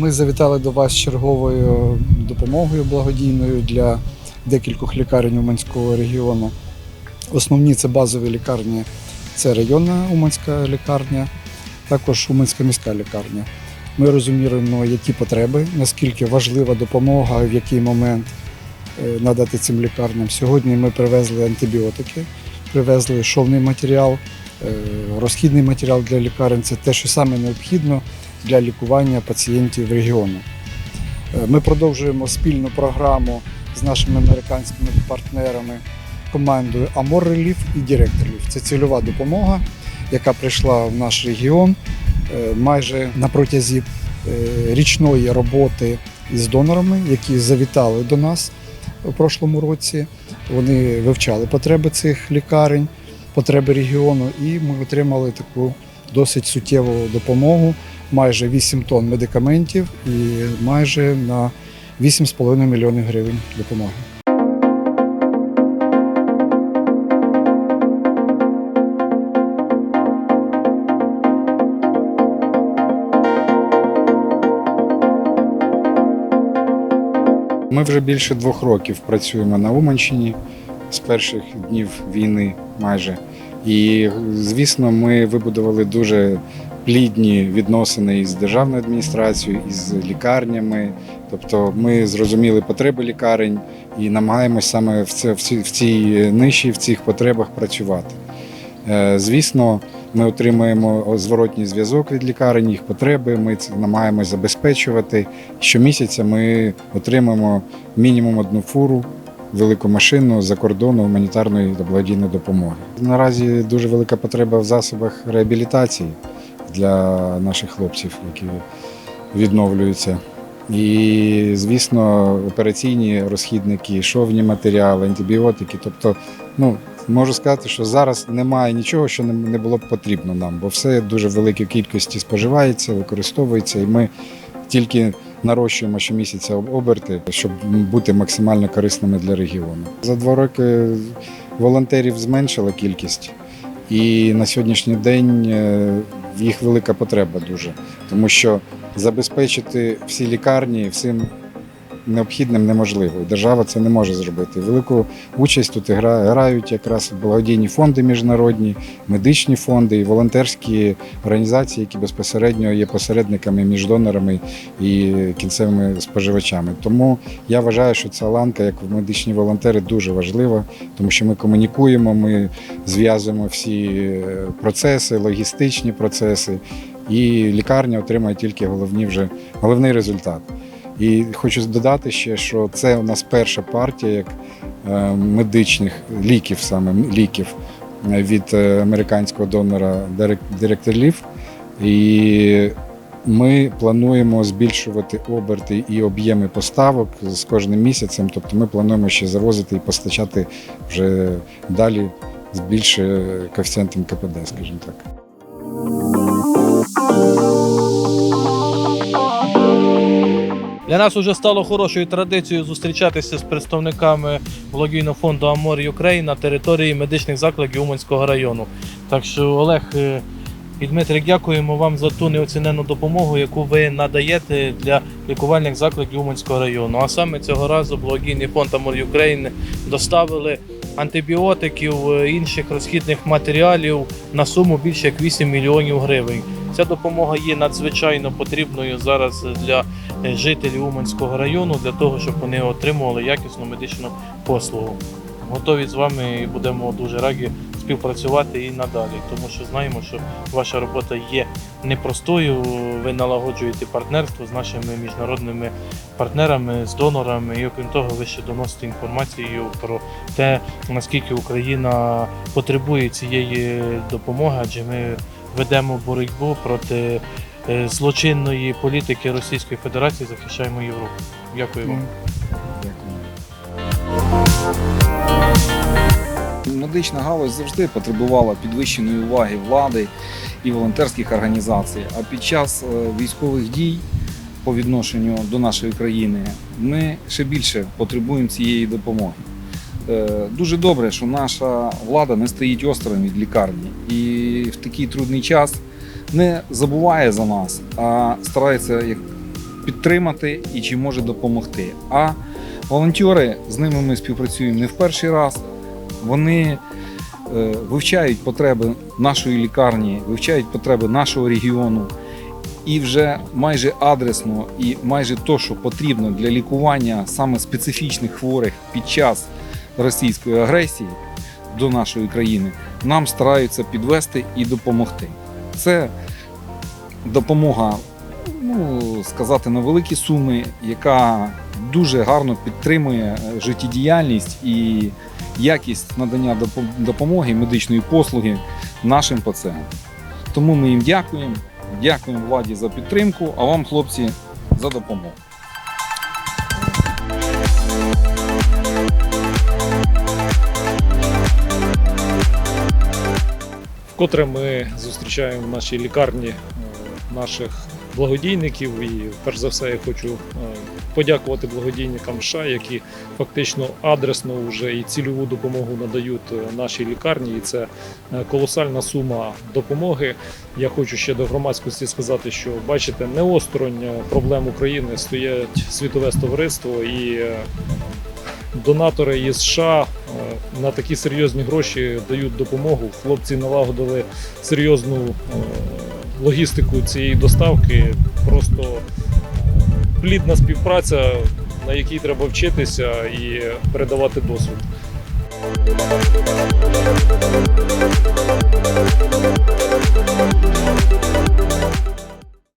Ми завітали до вас черговою допомогою благодійною для декількох лікарень Уманського регіону. Основні це базові лікарні, це районна Уманська лікарня, також Уманська міська лікарня. Ми розуміємо, які потреби, наскільки важлива допомога, в який момент е, надати цим лікарням. Сьогодні ми привезли антибіотики, привезли шовний матеріал, е, розхідний матеріал для лікарень. Це те, що саме необхідно для лікування пацієнтів регіону. Е, Ми продовжуємо спільну програму з нашими американськими партнерами командою Amor Relief і Direct Relief. Це цільова допомога, яка прийшла в наш регіон е, майже на протязі е, річної роботи із донорами, які завітали до нас у прошлому році. Вони вивчали потреби цих лікарень, потреби регіону, і ми отримали таку досить суттєву допомогу. Майже 8 тонн медикаментів і майже на 8,5 мільйонів гривень допомоги. Ми вже більше двох років працюємо на Уманщині з перших днів війни майже. І, звісно, ми вибудували дуже плідні відносини із державною адміністрацією, із лікарнями. Тобто ми зрозуміли потреби лікарень і намагаємось саме в, це, в, цій, в цій ниші, в цих потребах працювати. Е, Звісно, ми отримуємо зворотній зв'язок від лікарень, їх потреби. Ми це намагаємось забезпечувати. Щомісяця ми отримуємо мінімум одну фуру, велику машину за кордону гуманітарної та благодійної допомоги. Наразі дуже велика потреба в засобах реабілітації для наших хлопців, які відновлюються. І, звісно, операційні розхідники, шовні матеріали, антибіотики. Тобто, ну, можу сказати, що зараз немає нічого, що не було б потрібно нам, бо все дуже великій кількості споживається, використовується, і ми тільки нарощуємо щомісяця оберти, щоб бути максимально корисними для регіону. За два роки волонтерів зменшила кількість, і на сьогоднішній день е, їх велика потреба дуже, тому що забезпечити всі лікарні всім необхідним неможливо. Держава це не може зробити. Велику участь тут грають якраз благодійні фонди міжнародні, медичні фонди і волонтерські організації, які безпосередньо є посередниками між донорами і кінцевими споживачами. Тому я вважаю, що ця ланка, як медичні волонтери, дуже важлива, тому що ми комунікуємо, ми зв'язуємо всі е, процеси, логістичні процеси, і лікарня отримає тільки головні вже головний результат. І хочу додати ще, що це у нас перша партія як е, медичних ліків, саме ліків е, від е, американського донора Direct Relief. І ми плануємо збільшувати оберти і об'єми поставок з кожним місяцем. Тобто ми плануємо ще завозити і постачати вже далі з більше коефіцієнтом КПД, скажімо так. Для нас вже стало хорошою традицією зустрічатися з представниками благодійного фонду Амор Юкрейн на території медичних закладів Уманського району. Так що, Олег е, і Дмитрик, дякуємо вам за ту неоцінену допомогу, яку ви надаєте для лікувальних закладів Уманського району. А саме цього разу благодійний фонд Амор Юкрейн доставили антибіотиків, е, інших розхідних матеріалів на суму більше як 8 мільйонів гривень. Ця допомога є надзвичайно потрібною зараз для е, жителів Уманського району для того, щоб вони отримували якісну медичну послугу. Готові з вами і будемо дуже раді співпрацювати і надалі, тому що знаємо, що ваша робота є непростою. Ви налагоджуєте партнерство з нашими міжнародними партнерами, з донорами, і окрім того, ви ще доносите інформацію про те, наскільки Україна потребує цієї допомоги, адже ми ведемо боротьбу проти е, злочинної політики Російської Федерації, захищаємо Європу. Дякую вам. Медична галузь завжди потребувала підвищеної уваги влади і волонтерських організацій. А під час е, військових дій по відношенню до нашої країни ми ще більше потребуємо цієї допомоги. Е, Дуже добре, що наша влада не стоїть осторонь від лікарні і в такий трудний час не забуває за нас, а старається як підтримати і чи може допомогти. А волонтери з ними ми співпрацюємо не в перший раз. Вони е, вивчають потреби нашої лікарні, вивчають потреби нашого регіону. І вже майже адресно і майже то, що потрібно для лікування саме специфічних хворих під час російської агресії до нашої країни, нам стараються підвести і допомогти. Це допомога, ну сказати, на великі суми, яка дуже гарно підтримує життєдіяльність і якість надання допомоги медичної послуги нашим пацієнтам. Тому ми їм дякуємо. Дякуємо владі за підтримку, а вам, хлопці, за допомогу. Вкотре ми зустрічаємо в нашій лікарні е, наших благодійників. І перш за все я хочу е, подякувати благодійникам США, які фактично адресно вже і цільову допомогу надають е, нашій лікарні. І це колосальна сума допомоги. Я хочу ще до громадськості сказати, що бачите, не осторонь проблем України стоять світове товариство і. Донатори із США на такі серйозні гроші дають допомогу. Хлопці налагодили серйозну е, логістику цієї доставки. Просто е, плідна співпраця, на якій треба вчитися і передавати досвід.